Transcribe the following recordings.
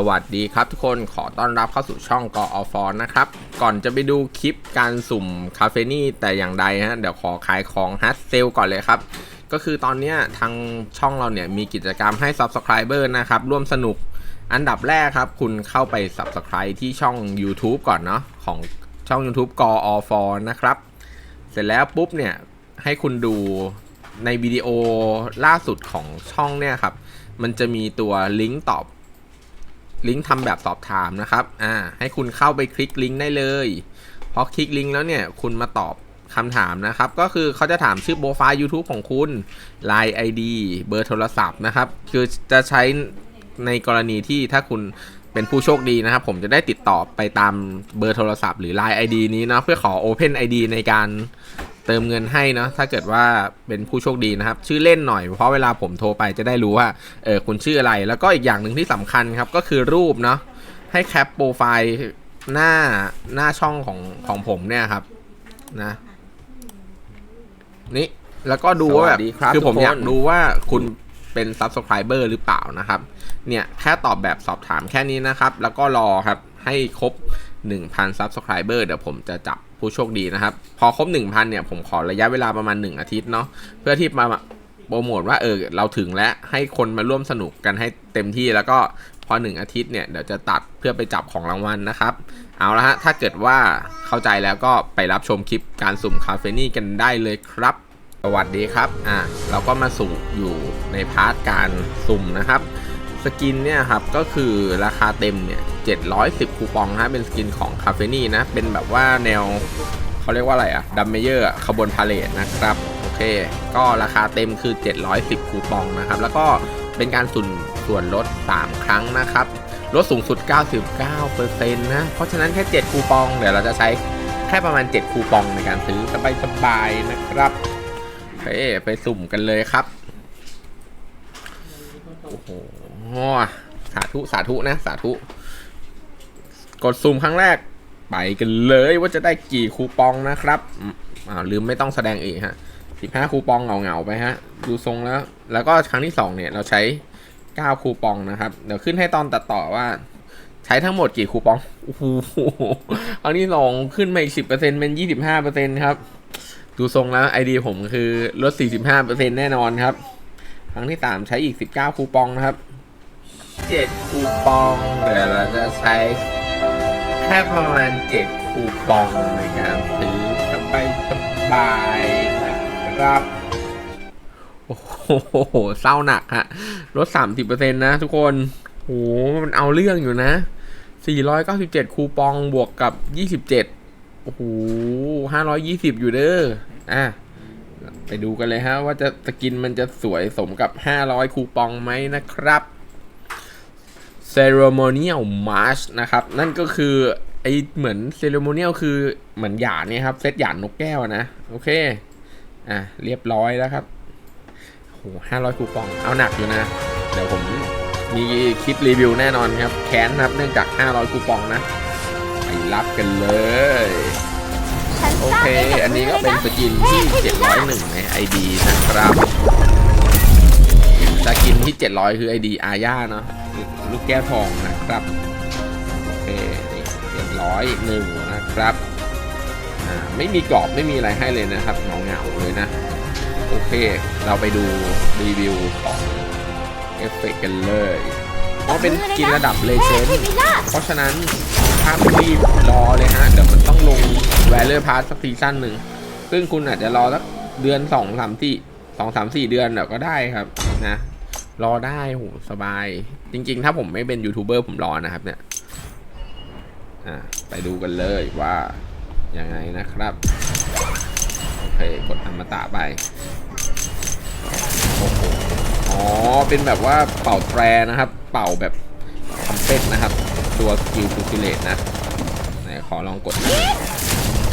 สวัสดีครับทุกคนขอต้อนรับเข้าสู่ช่องกอฟอนนะครับ ก่อนจะไปดูคลิปการสุ่มคาเฟนี่แต่อย่างใดฮะเดี๋ยวขอขายของฮัตเซลก่อนเลยครับ ก็คือตอนนี้ทางช่องเราเนี่ยมีกิจกรรมให้ Subscriber นะครับ ร่วมสนุกอันดับแรกครับ คุณเข้าไป Subscribe ที่ช่อง YouTube ก่อนเนาะของช่อง YouTube กอฟอนนะครับ เสร็จแล้วปุ๊บเนี่ยให้คุณดูในวิดีโอล่าสุดของช่องเนี่ยครับมันจะมีตัวลิงก์ตอบ ลิงก์ทำแบบสอบถามนะครับ อ่า ให้คุณเข้าไปคลิกลิงก์ได้เลย พอคลิกลิงก์แล้วเนี่ย คุณมาตอบคำถามนะครับ ก็คือเขาจะถามชื่อโปรไฟล์ YouTube ของคุณ Line ID เบอร์โทรศัพท์นะครับ คือจะใช้ในกรณีที่ถ้าคุณเป็นผู้โชคดีนะครับ ผมจะได้ติดต่อไปตามเบอร์โทรศัพท์หรือ Line ID นี้นะเพื่อขอ Open ID ในการ เติมเงินให้เนาะถ้าเกิดว่าเป็นผู้โชคดีนะครับ ชื่อเล่นหน่อยเพราะเวลาผมโทรไปจะได้รู้ว่าเออคุณชื่ออะไร แล้วก็อีกอย่างหนึ่งที่สำคัญครับก็คือรูปเนาะให้แคปโปรไฟล์หน้าหน้าช่องของของผมเนี่ยครับนะนี่แล้วก็ดูว่าแบบสวัสดีครับคือผมทุกคนอยากดูว่าคุณเป็น subscriber หรือเปล่านะครับ เนี่ยแค่ตอบแบบสอบถามแค่นี้นะครับ แล้วก็รอครับให้ครบ 1,000 subscriber เดี๋ยวผมจะจับ ผู้โชคดีนะครับ พอครบ 1,000 เนี่ย ผมขอระยะเวลาประมาณ 1 อาทิตย์เนาะเพื่อที่มาโปรโมทว่าเออเราถึงแล้วให้คนมาร่วมสนุกกันให้เต็มที่แล้วก็พอ 1 อาทิตย์เนี่ยเดี๋ยวจะตัดเพื่อไปจับของรางวัลนะครับ เอาละฮะถ้าเกิดว่าเข้าใจแล้วก็ไปรับชมคลิปการสุ่มคาเฟนี่กันได้เลยครับสวัสดีครับอะเราก็มาสุ่มอยู่ในพาร์ทการสุ่มนะครับ สกินเนี่ยครับก็คือราคาเต็มเนี่ย 710 คูปองฮะเป็นสกินของคาเฟนี่นะ เป็นแบบว่าแนวเขาเรียกว่าอะไรอะดัมเมเยอร์ขบวนพาเลทนะครับ โอเค ก็ราคาเต็มคือ 710 คูปองนะครับ แล้วก็เป็นการสุ่มส่วนลด 3 ครั้งนะครับ ลดสูงสุด 99%นะ เพราะฉะนั้นแค่ 7 คูปอง เดี๋ยวเราจะใช้แค่ประมาณ 7 คูปองในการซื้อสบายๆนะครับโอเคไปสุ่มกันเลยครับโอ้โหสาธุ สาธุนะ สาธุ กดสุ่มครั้งแรก ไปกันเลยว่าจะได้กี่คูปองนะครับอืมอ้าวลืมไม่ต้องแสดงอีกฮะสิบห้าคูปองเหงาๆไปฮะ ดูทรงแล้ว แล้วก็ครั้งที่สองเนี่ยเราใช้เก้าคูปองนะครับ เดี๋ยวขึ้นให้ตอนตัดต่อว่า ใช้ทั้งหมดกี่คูปองโอ้โหครั้งที่สองขึ้นมาอีกสิบเปอร์เซ็นเป็นยี่สิบห้าเปอร์เซ็นครับ ดูทรงแล้วไอเดียผมคือลด45%แน่นอนครับ ครั้งที่3ใช้อีก19คูปองนะครับ7คูปองเดี๋ยวเราจะใช้ แค่ประมาณ7คูปองนการซื้อสบายสบายนะครับ โอ้โหเศร้าหนักฮะลด30%นต์นะทุกคนโอ้โหมันเอาเรื่องอยู่นะ497คูปองบวกกับ27โอ้โหห้าร้อยยี่สิบอยู่เด้ออะไปดูกันเลยฮะว่าจะสกินมันจะสวยสมกับ500คูปองไหมนะครับ Ceremonial March นะครับ นั่นก็คือไอเหมือน Ceremonial คือเหมือนหยาดเนี่ยครับ เซตหยาดนกแก้วนะ โอเค อะ เรียบร้อยแล้วครับโอ้โห500คูปอง เอาหนักอยู่นะ เดี๋ยวผมมีคลิปรีวิวแน่นอนครับ แค้นนะครับ เนื่องจาก 500 คูปองนะ ไปรับกันเลย โอเค อันนี้ก็เป็นสกินที่ 701 ใน ID นะครับ สกินที่ 700 คือ ID อาญาเนาะ ลูกแก้วทองนะครับโอเคนี่700หนึ่งนะครับอ่าไม่มีกรอบไม่มีอะไรให้เลยนะครับเงาเงาๆเลยนะ โอเค เราไปดูรีวิวของเอฟเฟกต์กันเลยเพราะเป็นสกินระดับเลเจนเท่ด์ใช่ไหมล่ะเพราะฉะนั้นถ้าไม่รีบรอเลยฮะเดี๋ยวมันต้องลงแวลเลอร์พาร์สักซีซั่นหนึ่งซึ่งคุณอาจจะรอสักเดือนสองสามที่สองสามสี่เดือนเดี๋ยวก็ได้ครับนะ รอได้โหสบาย จริง ๆ ถ้าผมไม่เป็นยูทูบเบอร์ผมรอนะครับ เนี่ยอ่าไปดูกันเลยว่ายังไงนะครับ โอเค กดอมตะไปโอ้โหอ๋อ เป็นแบบว่าเป่าแตรนะครับ เป่าแบบทำเป็ดนะครับ ตัวสกิลฟูซิเลตนะไหนขอลองกดนะ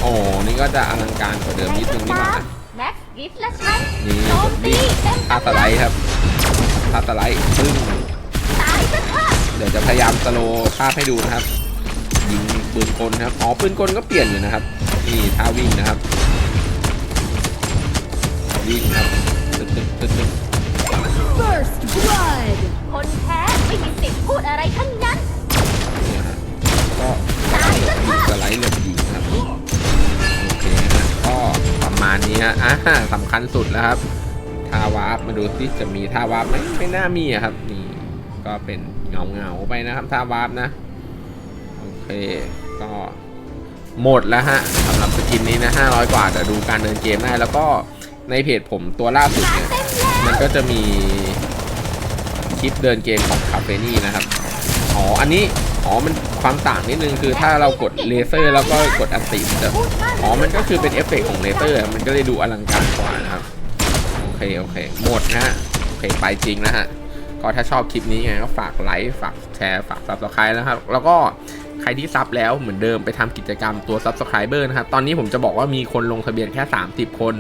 โอ้นี่ก็จะอลังการกว่าเดิมนิดนึงนี่หว่านะแม็กซ์กิฟต์และฉันนี่โจมตีเต็มท่าสไลด์ครับัสไลด์ซึ่งเดี๋ยวจะพยายามสโลภาพให้ดูนะครับ ยิงปืนกลนะครับอ๋อปืนกลก็เปลี่ยนอยู่นะครับ นี่ท่าวิ่งนะครับ วิ่งครับตึ๊ดตึ๊ดตึ๊ดตึ๊ดคนแพ้ไม่มีสิทธิ์พูดอะไรทั้งนั้นนี่ฮะก็สไลด์หลบยิงครับโอเคนะก็ประมาณนี้ฮะอะสำคัญสุดแล้วครับ ท่าวาร์ปมาดูสิจะมีท่าวาร์ปไหมไม่น่ามีอะครับ นี่ก็เป็นเงาเงาๆไปนะครับท่าวาร์ปนะ โอเค ก็หมดแล้วฮะสำหรับสกินนี้นะ 500 กว่าแต่ดูการเดินเกมได้ แล้วก็ในเพจผมตัวล่าสุดเนี่ย มันก็จะมีคลิปเดินเกมของคาเฟนี่นะครับ อ๋อ อันนี้ อ๋อ มันความต่างนิดนึงคือถ้าเรากดเลเซอร์แล้วก็กดอันติมันจะ อ๋อ มันก็คือเป็นเอฟเฟกต์ของเลเซอร์ มันก็เลยดูอลังการกว่านะครับ เคโอเค หมดนะฮะ โอเค ไปจริงนะฮะ ก็ถ้าชอบคลิปนี้ไงก็ฝากไลค์ ฝากแชร์ ฝาก subscribe นะครับ แล้วก็ใครที่ซับแล้วเหมือนเดิมไปทำกิจกรรมตัว subscriber นะครับ ตอนนี้ผมจะบอกว่ามีคนลงทะเบียนแค่ 30 คน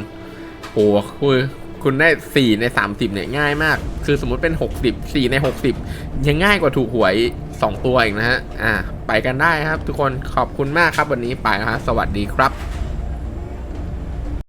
โหคุณคุณได้ 4 ใน 30เนี่ยง่ายมาก คือสมมติเป็น 60 4 ใน 60 ยังง่ายกว่าถูกหวย 2 ตัวเองนะฮะ อ่า ไปกันได้ครับทุกคนขอบคุณมากครับวันนี้ไปนะฮะสวัสดีครับ